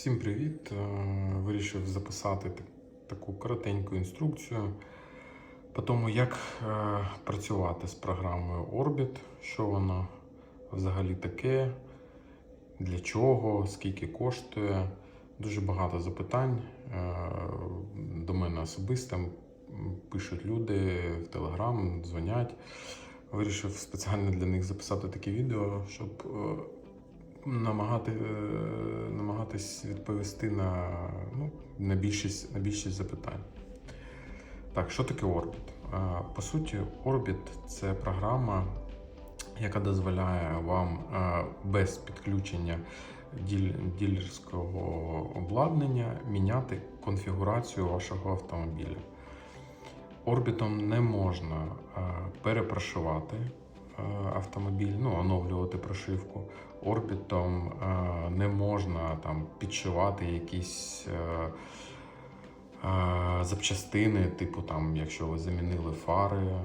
Всім привіт! Е, Вирішив записати таку коротеньку інструкцію по тому, як е, працювати з програмою Orbit, що вона взагалі таке, для чого, скільки коштує. Дуже багато запитань е, до мене особисто пишуть люди в Телеграм, дзвонять. Вирішив спеціально для них записати таке відео, щоб намагати, е, намагатись відповісти на, ну, на, більшість, на більшість запитань. Так, що таке Orbit? Е, По суті, Orbit це програма, яка дозволяє вам е, без підключення ділерського обладнання міняти конфігурацію вашого автомобіля. Орбітом не можна перепрошивати е, автомобіль, ну, оновлювати прошивку. Орбітом е, не можна там підшивати якісь е, е, запчастини, типу там, якщо ви замінили фари е,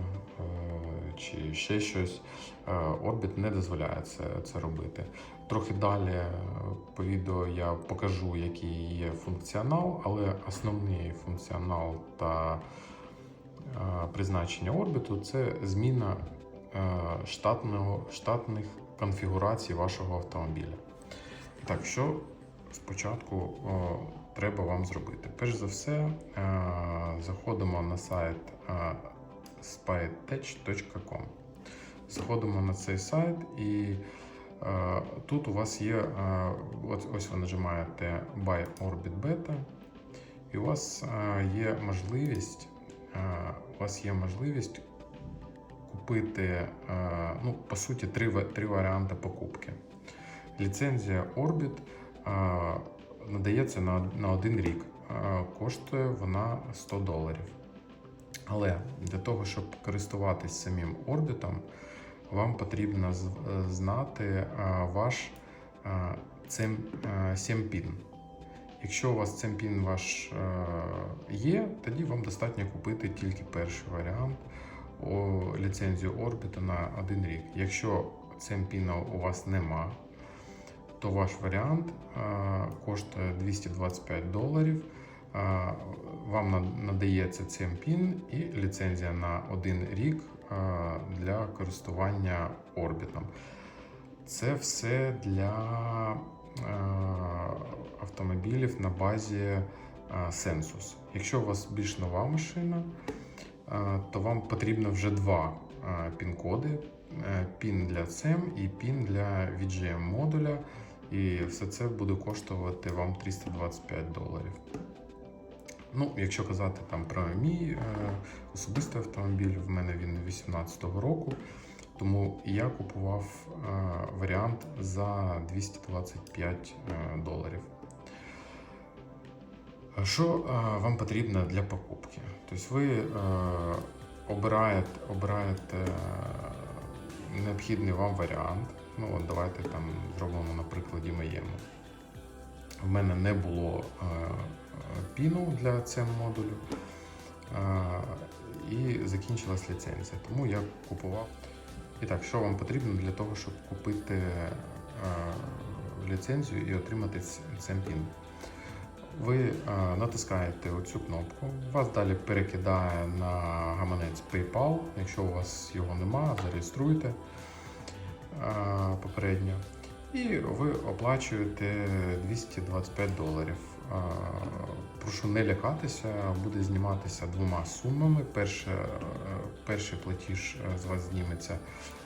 чи ще щось. Е, Орбіт не дозволяє це, це робити. Трохи далі е, по відео я покажу, який є функціонал, але основний функціонал та е, призначення орбіту це зміна е, штатного, штатних конфігурацій вашого автомобіля. Так, що спочатку о, треба вам зробити? Перш за все, е, заходимо на сайт е, spytech.com. Заходимо на цей сайт і е, тут у вас є, е, от, ось ви нажимаєте Buy Orbit Beta, і у вас е, є можливість, е, у вас є можливість купити, е, ну, по суті, три, три варіанти покупки. Ліцензія Orbit е, надається на, на один рік. Е, Коштує вона 100 доларів. Але для того, щоб користуватись самим орбітом, вам потрібно знати ваш сім-пін. Якщо у вас цемпін ваш є, тоді вам достатньо купити тільки перший варіант ліцензію орбіту на один рік. Якщо цемпіна у вас нема, то ваш варіант е, коштує 225 доларів. Е, Вам на- надається цемпін і ліцензія на один рік е, для користування орбітом. Це все для автомобілів на базі Sensus. Якщо у вас більш нова машина, то вам потрібно вже два е, пін-коди: Е, пін для CEM і пін для VGM модуля. І все це буде коштувати вам 325 доларів. Ну, якщо казати там про мій е, особистий автомобіль, в мене він 18-го року, тому я купував е, варіант за 225 е, доларів. Що вам потрібно для покупки? Тобто ви обираєте, обираєте необхідний вам варіант. Ну, от давайте там зробимо на прикладі моєму. В мене не було піну для цього модулю і закінчилась ліцензія. Тому я купував. І так, що вам потрібно для того, щоб купити ліцензію і отримати цей пін? Ви е, натискаєте оцю кнопку, вас далі перекидає на гаманець PayPal. Якщо у вас його нема, зареєструйте е, попередньо. І ви оплачуєте 225 доларів. Е, Прошу не лякатися, буде зніматися двома сумами. Перше, перший платіж з вас зніметься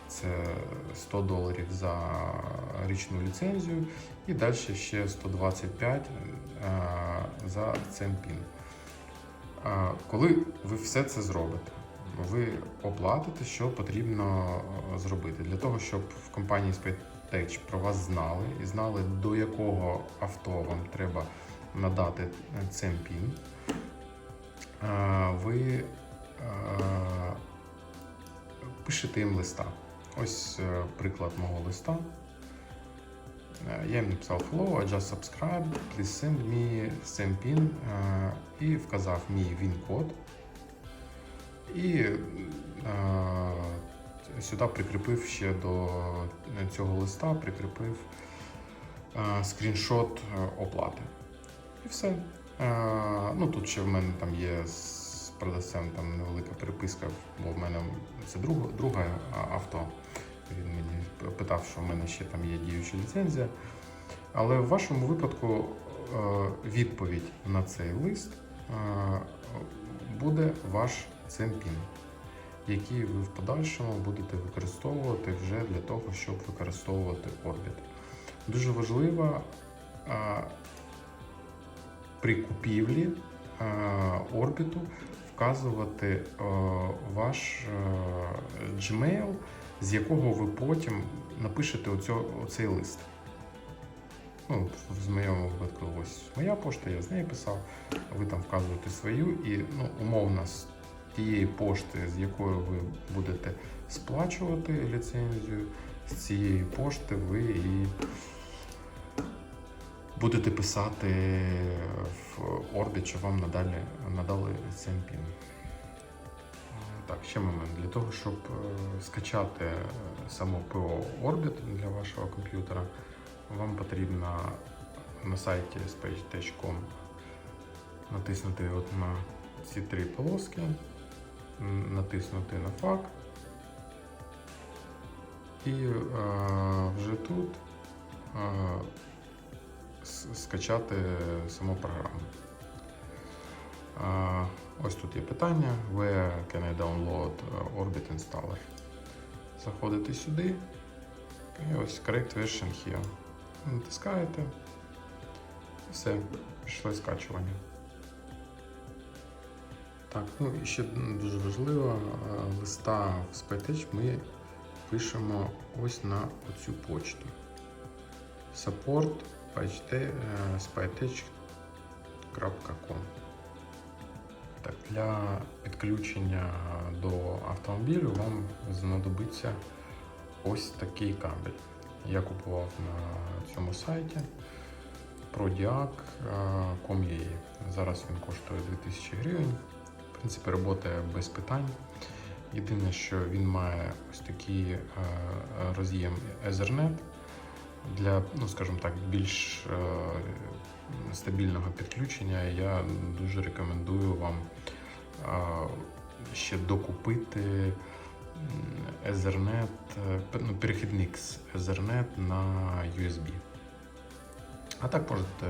це 100 доларів за річну ліцензію, і далі ще 125 е, за цемпін. Коли ви все це зробите, ви оплатите, що потрібно е, зробити для того, щоб в компанії SpaceTech про вас знали і знали, до якого авто вам треба надати цемпін. Е, Ви е, пишете їм листа. Ось е, приклад мого листа. Е, Я їм написав hello, I just subscribed, please send me same pin е, і вказав мій він-код. І сюди прикріпив ще до цього листа, прикріпив скріншот оплати. І все. Ну тут ще в мене там є з продавцем там невелика переписка, бо в мене це друге, друге авто. Він мені питав, що в мене ще там є діюча ліцензія. Але в вашому випадку е, відповідь на цей лист е, буде ваш CMPIN, який ви в подальшому будете використовувати вже для того, щоб використовувати Orbit. Дуже важливо е, при купівлі орбіту вказувати ваш Gmail, з якого ви потім напишете оцьо, оцей лист. Ну, в моєму випадку ось моя пошта, я з неї писав, ви там вказуєте свою і ну, умовно з тієї пошти, з якою ви будете сплачувати ліцензію, з цієї пошти ви і будете писати в Orbit, що вам надалі надали CMPIN. Так, ще момент. Для того, щоб е, скачати е, само ПО Orbit для вашого комп'ютера, вам потрібно на сайті space.com натиснути от на ці три полоски, натиснути на фак і е, вже тут е, скачати саму програму. Е, ось тут є питання: Where can I download е, Orbit Installer? Заходите сюди і ось Correct Version Here. Натискаєте. Все, пішло скачування. Так, ну і ще дуже важливо, е, листа в SpyTech ми пишемо ось на оцю почту. Support spytech.com Так, для підключення до автомобілю вам знадобиться ось такий кабель. Я купував на цьому сайті prodiac.com.ua. Зараз він коштує 2000 гривень. В принципі, працює без питань. Єдине, що він має ось такий е, роз'єм Ethernet для, ну скажімо так, більш е, стабільного підключення. Я дуже рекомендую вам е, ще докупити Ethernet, е, ну, перехідник з Ethernet на USB. А так можете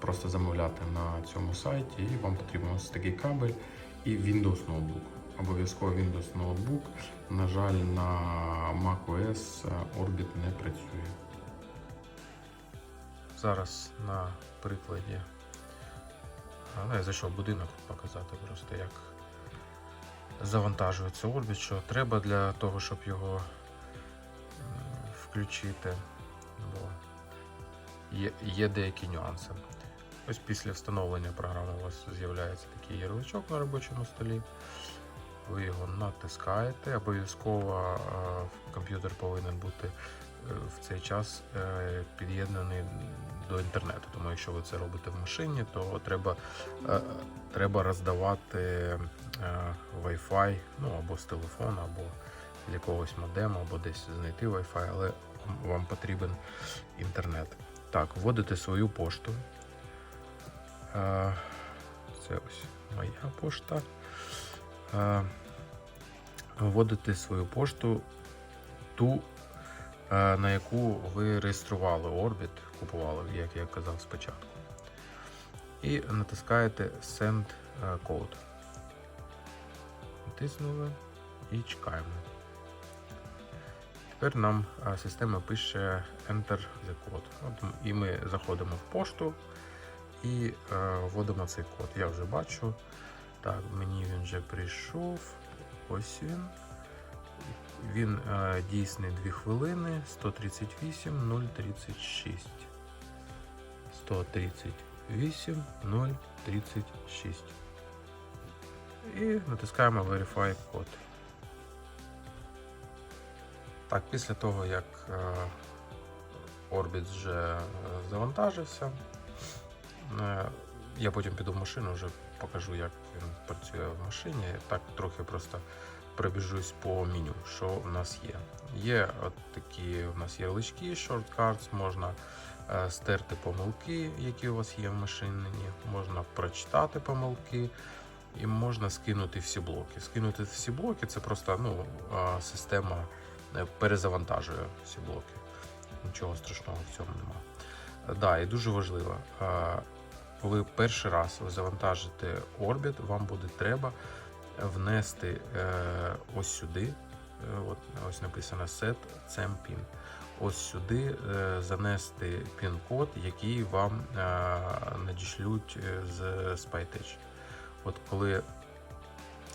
просто замовляти на цьому сайті, і вам потрібен ось такий кабель і Windows ноутбук. Обов'язково Windows ноутбук. На жаль, на macOS Orbit не працює. Зараз на прикладі. а, Ну, я зайшов будинок показати просто як завантажується Orbit, що треба для того, щоб його включити. Бо є, є деякі нюанси. Ось після встановлення програми у вас з'являється такий ярличок на робочому столі. Ви його натискаєте. Обов'язково е, комп'ютер повинен бути е, в цей час е, під'єднаний до інтернету. Тому якщо ви це робите в машині, то треба, е, треба роздавати е, Wi-Fi ну, або з телефону, або з якогось модему, або десь знайти Wi-Fi, але вам потрібен інтернет. Так, вводите свою пошту. Е, Це ось моя пошта. Вводите свою пошту, ту, на яку ви реєстрували Orbit, купували, як я казав спочатку. І натискаєте Send е, Code. Натиснули і чекаємо. Тепер нам е, система пише Enter the code. От, і ми заходимо в пошту і е, вводимо цей код. Я вже бачу. Так, мені він вже прийшов. Ось він. Він е, дійсний 2 хвилини 138 036. 138 036. І натискаємо Verify код. Так, після того, як е, Orbit вже е, завантажився, е, я потім піду в машину, вже покажу, як він працює в машині. Так трохи просто пробіжусь по меню, що в нас є. Є от такі у нас ярлички, shortcuts, можна стерти помилки, які у вас є в машині, можна прочитати помилки і можна скинути всі блоки. Скинути всі блоки це просто ну, е, система е, перезавантажує всі блоки. Нічого страшного в цьому немає. Да, і дуже важливо, е, коли перший раз ви завантажите Orbit, вам буде треба внести е, ось сюди. е, От, ось написано set SEM PIN. Ось сюди е, занести пін-код, який вам е, надішлють е, з SpyTech. От коли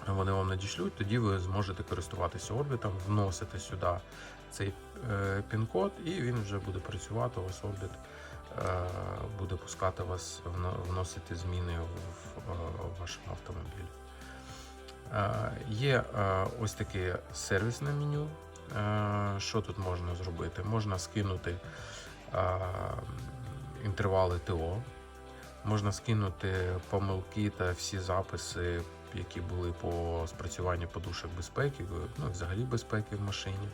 вони вам надішлють, тоді ви зможете користуватися орбітом, вносити сюди цей пін-код, і він вже буде працювати. У вас орбіт буде пускати вас вносити зміни в, вашому автомобілі. Є ось таке сервісне меню. Е, Що тут можна зробити? Можна скинути е, інтервали ТО, можна скинути помилки та всі записи, які були по спрацюванню подушок безпеки, ну взагалі безпеки в машині.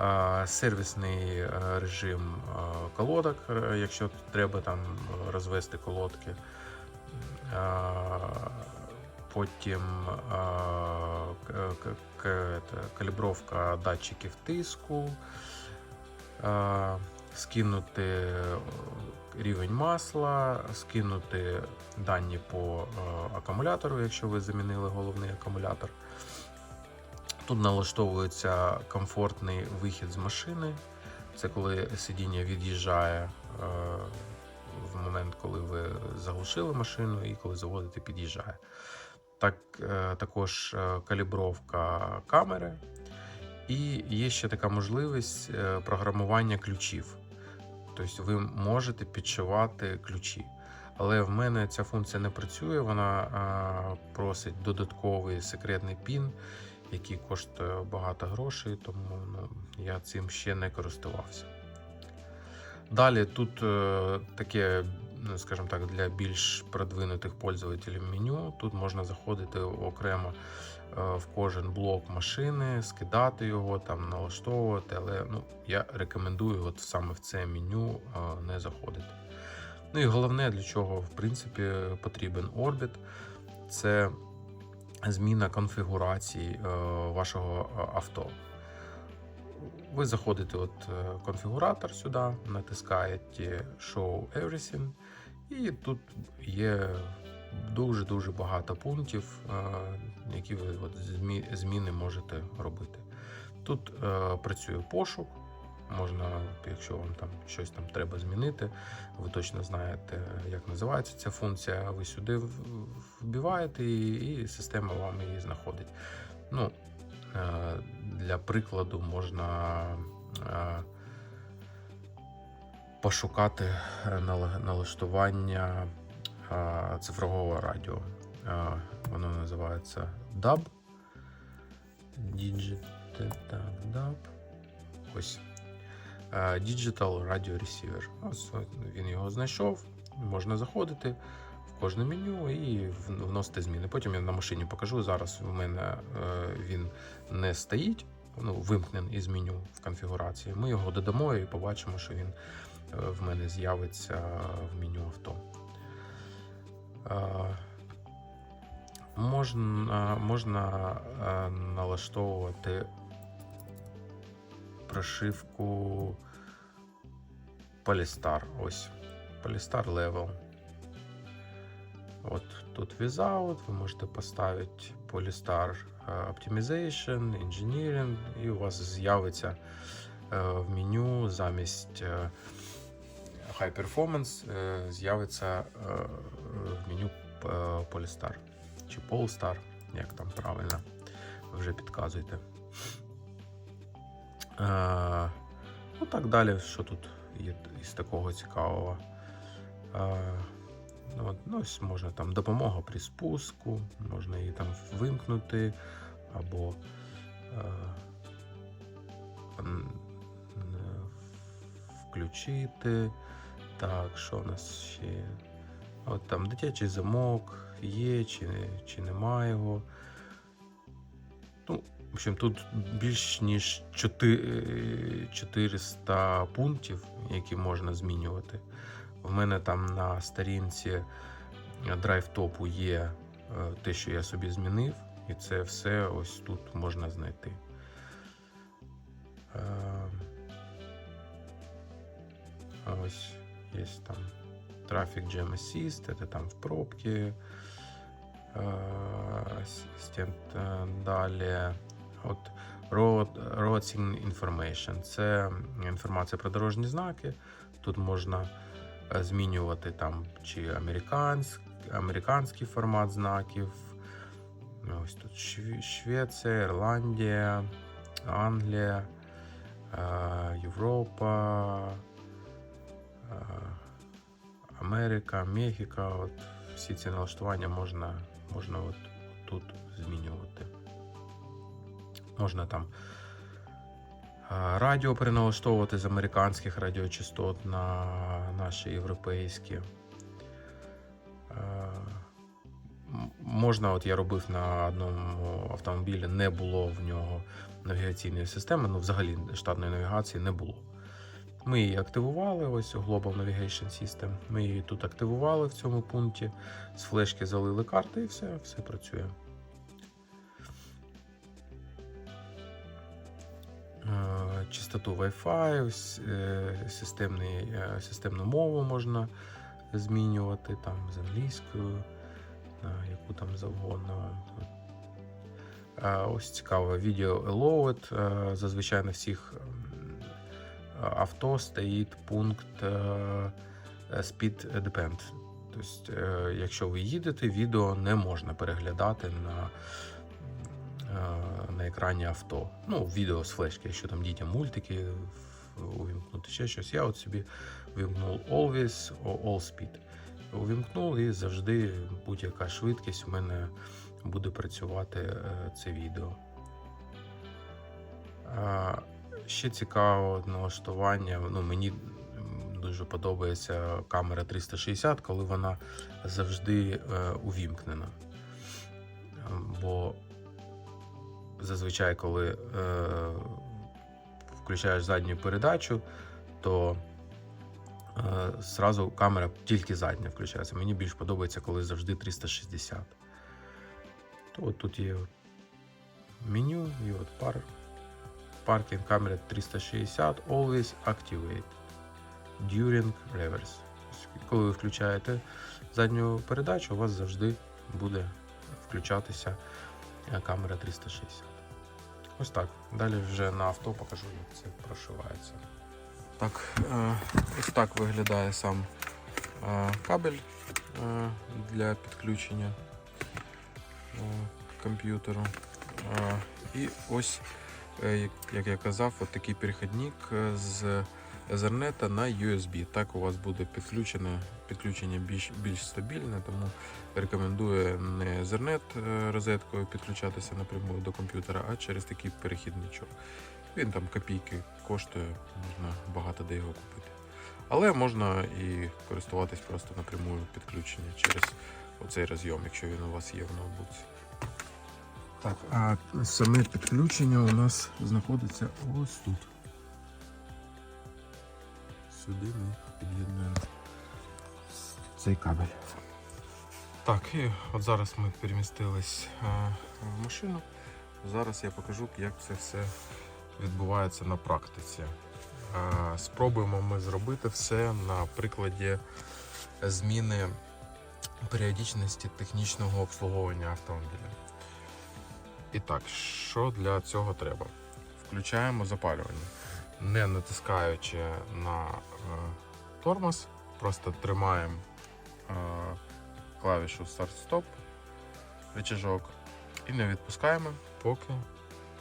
Е, Сервісний режим колодок, якщо треба там розвести колодки. Потім калібровка датчиків тиску, е, скинути е, рівень масла, скинути дані по акумулятору, якщо ви замінили головний акумулятор. Тут налаштовується комфортний вихід з машини. Це коли сидіння від'їжджає в момент, коли ви заглушили машину, і коли заводите, під'їжджає. Так, е, також е, калібровка камери. І є ще така можливість е, програмування ключів. Тобто ви можете підшивати ключі. Але в мене ця функція не працює, вона просить додатковий секретний пін, який коштує багато грошей, тому ну, я цим ще не користувався. Далі тут таке, ну, скажімо так, для більш продвинутих пользователів меню. Тут можна заходити окремо е, в кожен блок машини, скидати його, там налаштовувати, але ну, я рекомендую от саме в це меню е, не заходити. Ну і головне, для чого в принципі потрібен Orbit, це зміна конфігурації е, вашого авто. Ви заходите от е, конфігуратор сюди, натискаєте Show Everything, і тут є дуже-дуже багато пунктів, е, які ви от зміни можете робити. Тут е, працює пошук. Можна, якщо вам там щось там треба змінити, ви точно знаєте, як називається ця функція. Ви сюди вбиваєте і система вам її знаходить. Ну, для прикладу можна е, пошукати е, налаштування е, цифрового радіо. Е, Воно називається DAB. Digit, так, DAB. Ось. Е, Digital Radio Receiver. Ось він його знайшов. Можна заходити кожне меню і вносити зміни. Потім я на машині покажу. Зараз у мене е, він не стоїть, ну, вимкнений із меню в конфігурації. Ми його додамо і побачимо, що він е, в мене з'явиться в меню авто. Е, Можна, можна налаштовувати прошивку Polystar. Ось Polystar Level. От тут Without, ви можете поставити Polystar е, Optimization, Engineering, і у вас з'явиться е, в меню замість е, High Performance з'явиться в меню Polystar чи Polestar, як там правильно, ви вже підказуєте. Ну так далі, що тут є із такого цікавого. Е, от, ну, ось можна там допомога при спуску, можна її там вимкнути або е, н- включити. Так, що у нас ще? От там дитячий замок є, чи, чи немає його. Ну, В общем, тут більш ніж 400 пунктів, які можна змінювати. В мене там на сторінці драйв-топу є е, те, що я собі змінив, і це все ось тут можна знайти. Е, Ось є там Traffic Jam Assist, це там в пробці. Е, далі. От Road, Road Information. Це інформація про дорожні знаки. Тут можна змінювати там чи американськ, американський формат знаків. Ось тут Швеція, Ірландія, Англія, е, Європа, е, Америка, Мехіка. От всі ці налаштування можна, можна от тут змінювати. Можна там е, радіо переналаштовувати з американських радіочастот на наші європейські. Е, Можна, от я робив на одному автомобілі, не було в нього навігаційної системи, ну взагалі штатної навігації не було. Ми її активували, ось Global Navigation System. Ми її тут активували в цьому пункті. З флешки залили карти і все, все працює. Е, Частоту Wi-Fi, е, системний, е, системну мову можна змінювати там з англійською, на яку там завгодно. Е, Ось цікаве відео Allowed. Е, Зазвичай на всіх авто стоїть пункт е, Speed Depend. Тобто, е, якщо ви їдете, відео не можна переглядати на, е, на екрані авто. Ну, відео з флешки, якщо там дітям мультики увімкнути ще щось. Я от собі вимкнув Always All Speed. Увімкнув і завжди будь-яка швидкість у мене буде працювати е, це відео. Ще цікаве налаштування. Ну, мені дуже подобається камера 360, коли вона завжди е, увімкнена. Бо зазвичай, коли е, включаєш задню передачу, то е, зразу камера тільки задня включається. Мені більш подобається, коли завжди 360. То от тут є меню і от пар, паркінг камера 360 always activate during reverse. Коли ви включаєте задню передачу, у вас завжди буде включатися камера 360. Ось так. Далі вже на авто покажу, як це прошивається. Так, е, ось так виглядає сам е, кабель е, для підключення комп'ютеру. І ось, як- я казав, от такий перехідник з Ethernet на USB. Так у вас буде підключене, підключення більш, більш стабільне, тому рекомендую не Ethernet е, розеткою підключатися напряму до комп'ютера, а через такий перехідничок. Він там копійки коштує, можна багато де його купити. Але можна і користуватись просто напрямую підключення через оцей розйом, якщо він у вас є в ноутбуці. Так, а саме підключення у нас знаходиться ось тут. Сюди ми під'єднуємо цей кабель. Так, і от зараз ми перемістились е, в машину. Зараз я покажу, як це все відбувається на практиці. Е, Спробуємо ми зробити все на прикладі зміни періодичності технічного обслуговування автомобіля. І так, що для цього треба? Включаємо запалювання, не натискаючи на е, тормоз, просто тримаємо е, клавішу старт-стоп, рычажок і не відпускаємо, поки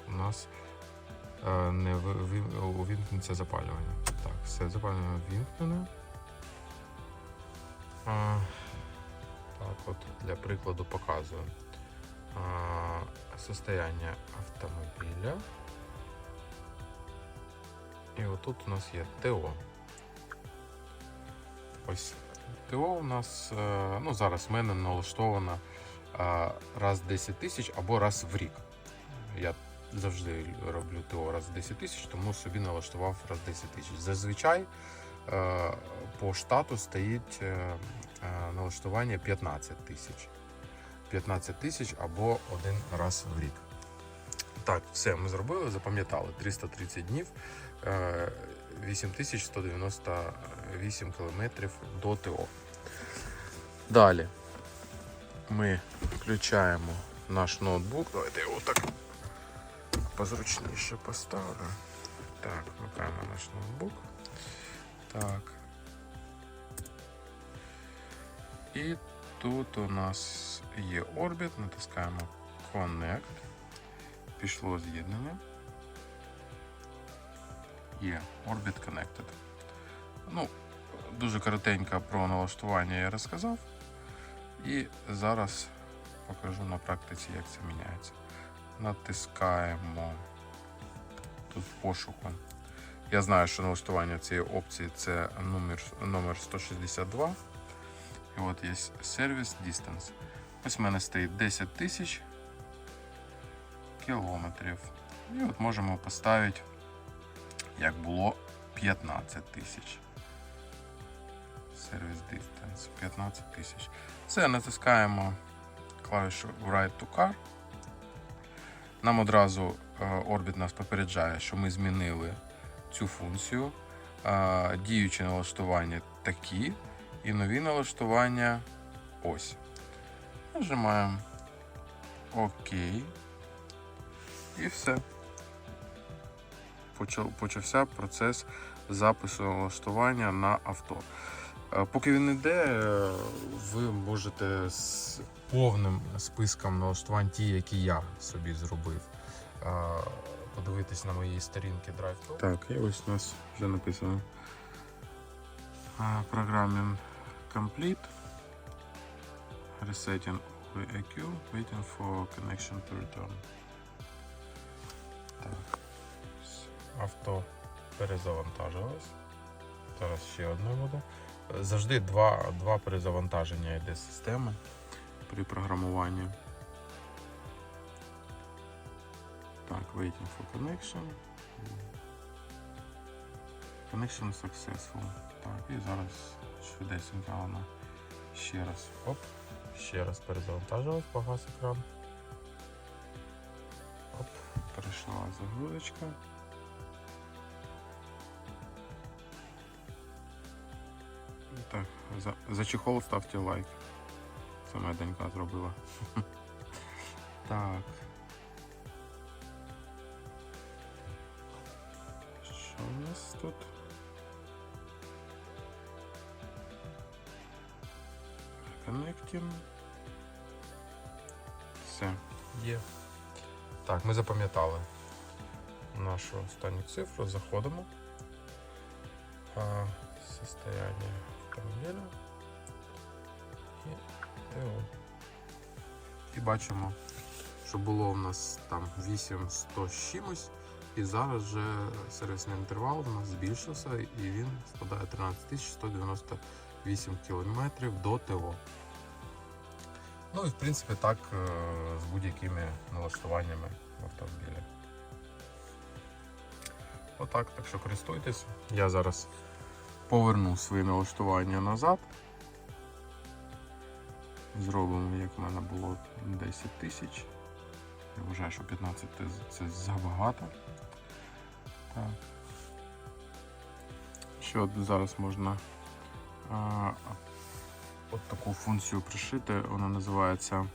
у нас е, не увімкнеться запалювання. Так, все, запалювання ввімкнене. Так, от для прикладу показую. Состояние автомобіля. І отут у нас є ТО. Ось ТО у нас, е, ну зараз в мене налаштовано е, раз в 10 тисяч або раз в рік. Я завжди роблю ТО раз в 10 тисяч, тому собі налаштував раз 10 тисяч. Зазвичай е, по штату стоїть налаштування 15 тисяч. 15 тисяч або один раз в рік. Так, все ми зробили, запам'ятали 330 днів, е, 8198 кілометрів до ТО. Далі ми включаємо наш ноутбук. Давайте його так позручніше поставлю. Так, вмикаємо наш ноутбук. Так. І тут у нас є Orbit, натискаємо Connect. Пішло з'єднання. Є Orbit Connected. Ну, дуже коротенько про налаштування я розказав. І зараз покажу на практиці, як це міняється. Натискаємо тут пошуку. Я знаю, що налаштування цієї опції це номер, номер 162. І от є сервіс Distance. Ось в мене стоїть 10 тисяч кілометрів. І от можемо поставити, як було 15 тисяч. Сервіс Distance 15 тисяч. Це натискаємо клавішу Write to Car. Нам одразу е, Orbit нас попереджає, що ми змінили цю функцію. Е, Діючі налаштування такі, і нові налаштування ось. Нажимаємо ОК. І все. Почався процес запису налаштування на авто. Е, Поки він йде, е, ви можете з повним списком налаштувань, ті, які я собі зробив, е, подивитись на моїй сторінці Drive Так, і ось у нас вже написано. Програмін Complete. Resetting EQ, waiting for connection to return. Так. Авто перезавантажилось. Зараз ще одне буде. Завжди два, два перезавантаження йде системи при програмуванні. Так, waiting for connection. Connection successful. Так, і зараз швидесенько вона ще раз. Оп, ще раз перезавантажилась, погас екран. Перейшла загрузочка. Так, за, за чехол ставте лайк. Це моя донька зробила. Так. Що у нас тут? Connecting. Все, є. Так, ми запам'ятали нашу останню цифру. Заходимо. Состояние автомобіля. І ТО. І бачимо, що було у нас там 8100 з чимось. І зараз вже сервісний інтервал у нас збільшився і він складає 13198 кілометрів до ТО. Ну і в принципі так е, з будь-якими налаштуваннями в автомобілі. Отак, так що користуйтесь. Я зараз поверну свої налаштування назад. Зробимо, як в мене було 10 тисяч. Я вважаю, що 15 це забагато. Так. Ще зараз можна а, от таку функцію пришити. Вона називається,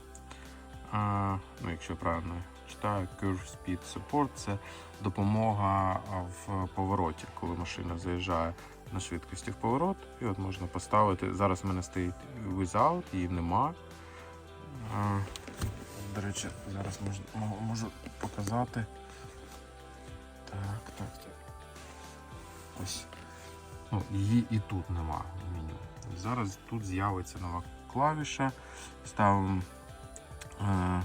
а, ну, якщо правильно читаю, Curve Speed Support. Це допомога в повороті, коли машина заїжджає на швидкості в поворот. І от можна поставити. Зараз в мене стоїть without, її нема. До речі, зараз можу, можу показати. Так, так, так. Ось. Ну, її і тут нема в меню. Зараз тут з'явиться нова клавіша. Ставимо е,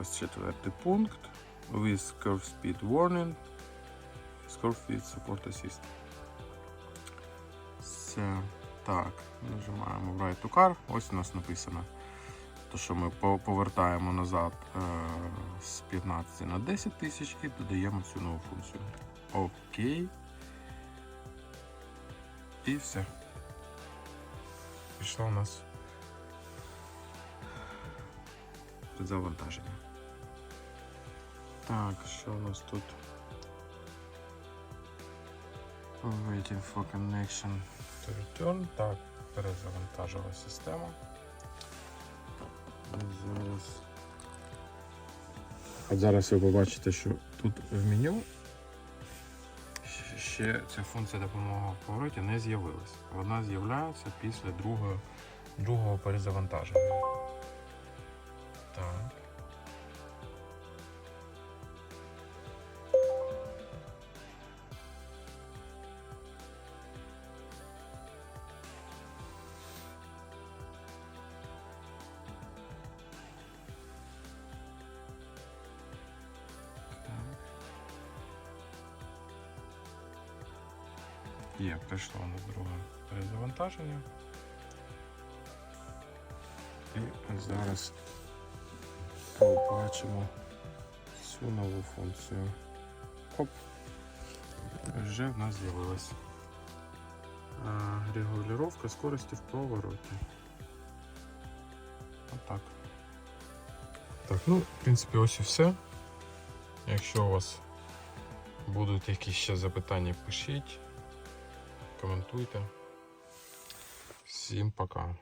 ось четвертий пункт. With curve speed warning. Curve speed support assist. Все. Так, нажимаємо Write to Car. Ось у нас написано то що ми повертаємо назад е, з 15 на 10 тисяч і додаємо цю нову функцію. Окей. І все. Пішло у нас завантаження. Так, що у нас тут? Waiting for connection to return. Так, перезавантажила система. Зараз. От зараз ви побачите, що тут в меню ще ця функція допомоги в повороті не з'явилась. Вона з'являється після другого, другого перезавантаження. Є, прийшло на друге перезавантаження. І зараз побачимо цю нову функцію. Оп. Вже в нас з'явилась регулювання скорості в повороті. Отак. Так, ну, в принципі, ось і все. Якщо у вас будуть якісь ще запитання, пишіть коментуйте. Всім пока.